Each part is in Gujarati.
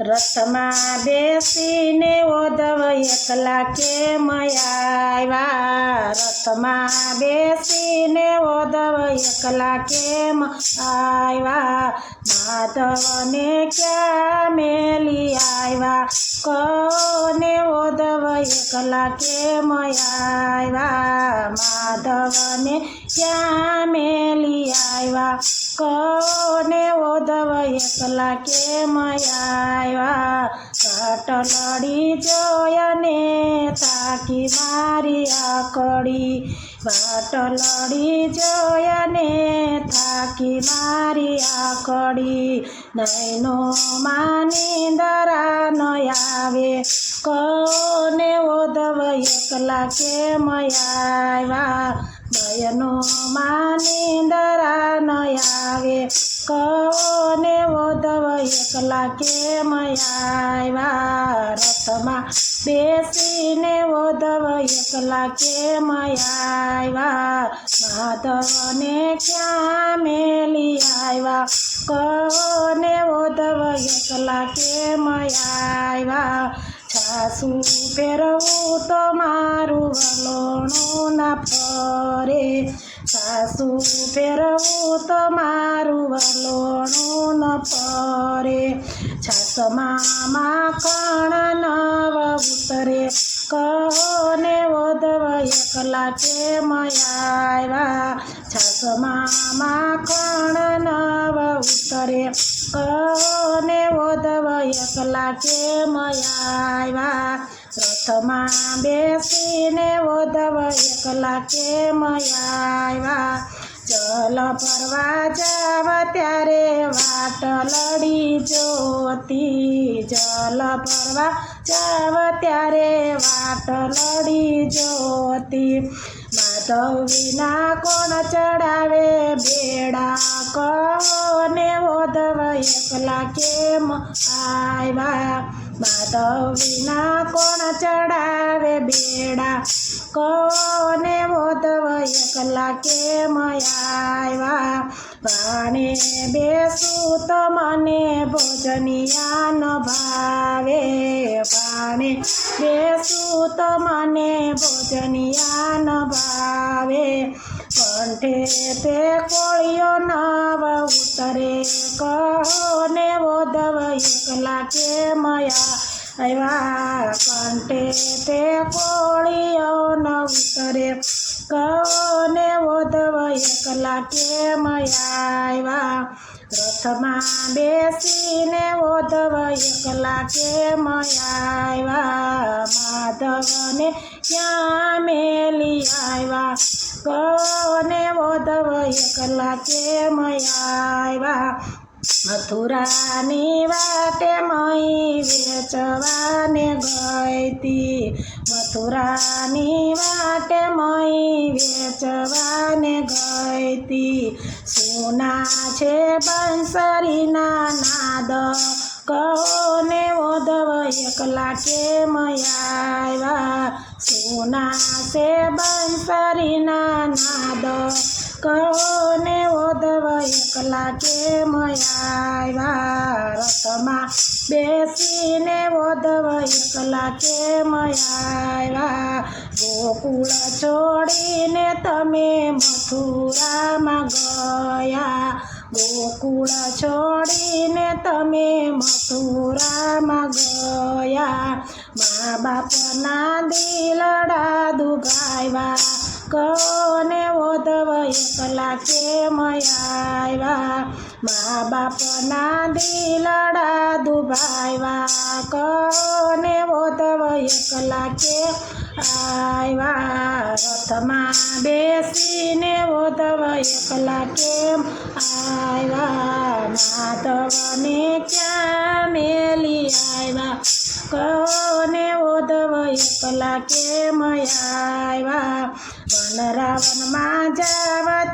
રથમાં બેસીને ઓદવ એકલા કેમ આવ્યા? રથમાં બેસીને ઓદવ એકલા કેમ આવ્યા? માધવને ક્યાં મેલી આવ્યા? કોને ઓદવ એકલા કેમ આવ્યા? માધવને ક્યાં મેલી આવ્યા કોને ઓધવ એકલા કેમ આવ્યા ઘાટલડી જોયને તાકી મારી આકડી. વાટલડી જોયને થાકી મારી આકડી. નૈનો માની દરા ન આવે. કોને ઓધવ એકલા કેમ આવ્યા નયનો માની દરા ન આવે. કોને ઓધવ એકલા કેમ આવ્યા? રથમાં બેસીને ઓધવ એકલા કેમ આવ્યા? માધવને ક્યાં મેલી આવ્યા? કોને ઓધવ એકલા કેમ આવ્યા? સાસુ ફેરવું તો મારું વલોણું ના ફરે. સાસુ ફેરવું તમારું મારું વલોણું ન ફરે. છાસમાં માખણ નવ ઉતરે. કોને ઓધવ એકલા કેમ આવ્યા? છાસમાં માખણ નવ ઉતરે. કોને ઓધવ એકલા કેમ આવ્યા? રથમાં બેસીને ઓધવ એકલા કેમ આવ્યા ચલ ફરવા જાવ ત્યારે વાટ લડી જોતી. ચલ ફરવા જાવ ત્યારે વાટ લડી જોતી. માધવ વિના કોણ ચડાવે બેડા કોને ઓધવ એકલા કેમ આવ્યા માધવ વિના કોણ ચડાવે બેડા? કોને ઓધવ એકલા કેમ આવ્યા? પાણે બેસું તો મને ભોજનિયા ન ભાવે. પાણે બેસું તો મને ભોજનિયા ન ભાવે. કંઠે તે કોળીઓ નવ ઉતરે કોને ઓધવ એકલા કેમ આવ્યા કંઠે તે કોળિયો ન ઉતરે કોને એકલા કેમ આવ્યા રથમાં બેસીને ઓધવ એકલા કેમ આવ્યા માધવને ક્યાં મેલી? આવ્યા કોને ઓધવ એકલા કેમ આવ્યા મથુરાની વાટે મય વેચવાને ગઈતી. મથુરાની વાટે મય વેચવાને ગઈતી. સોના છે બંસરીના નાદ. કોને ઓધવ એકલા કેમ આવ્યા? સોના છે બંસરીના નાદ. એકલા કેમ આવ્યા રથમાં બેસીને ઓધવ એકલા કેમ આવ્યા ગોકુળ છોડીને તમે મથુરામાં ગયા. ગોકુળ છોડીને તમે મથુરામાં ગયા. મા બાપના દિલડા દુગાવ્યા કોને ઓધવ કલા કેમ આવ્યા મા બાપના દિલડા દુભાવ્યા કોને ઓધવ કલા કે આવ્યા રથમાં બેસીને ઓધવ કલા કેમ આવ્યા માધવને ક્યાં મેલી આવ્યા કોને ઓધવ કલા કેમ આવ્યા વન રાવણમાં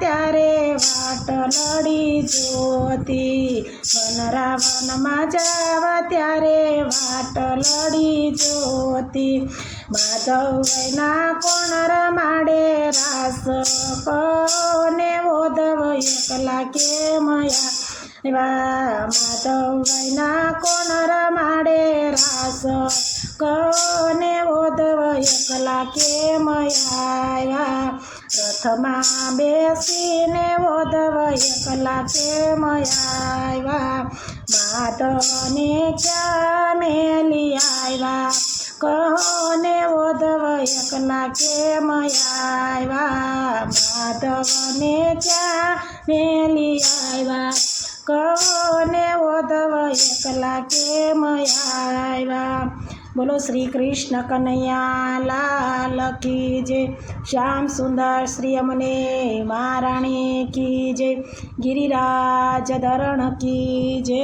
ત્યારે વાટ લડી જોતી. વનરાવનમાં જાવ ત્યારે વાટ લડી જોતી. માધવના કોણ રમાડે રાસ કોને ઓધવ એકલા કેમ આવ્યા માધવના કોણ રમાડે રાસ કોને ઓધવ એકલા કેમ આવ્યા રથમાં બેસીને ઓધવ કલા કેમ આવ્યા માતને ક્યાં મેલી આવ્યા કહોને ઓધવ કલા કેમ આવ્યા માધવને ક્યાં મેલી આવ્યા કોને ઓધવ કલા કેમ આવ્યા બોલો શ્રી કૃષ્ણ કનૈયા, લાલ કી જય. શ્યામ સુંદર શ્રી અમને મહારાણી કી જય. ગિરિરાજ ધરણ કી જય.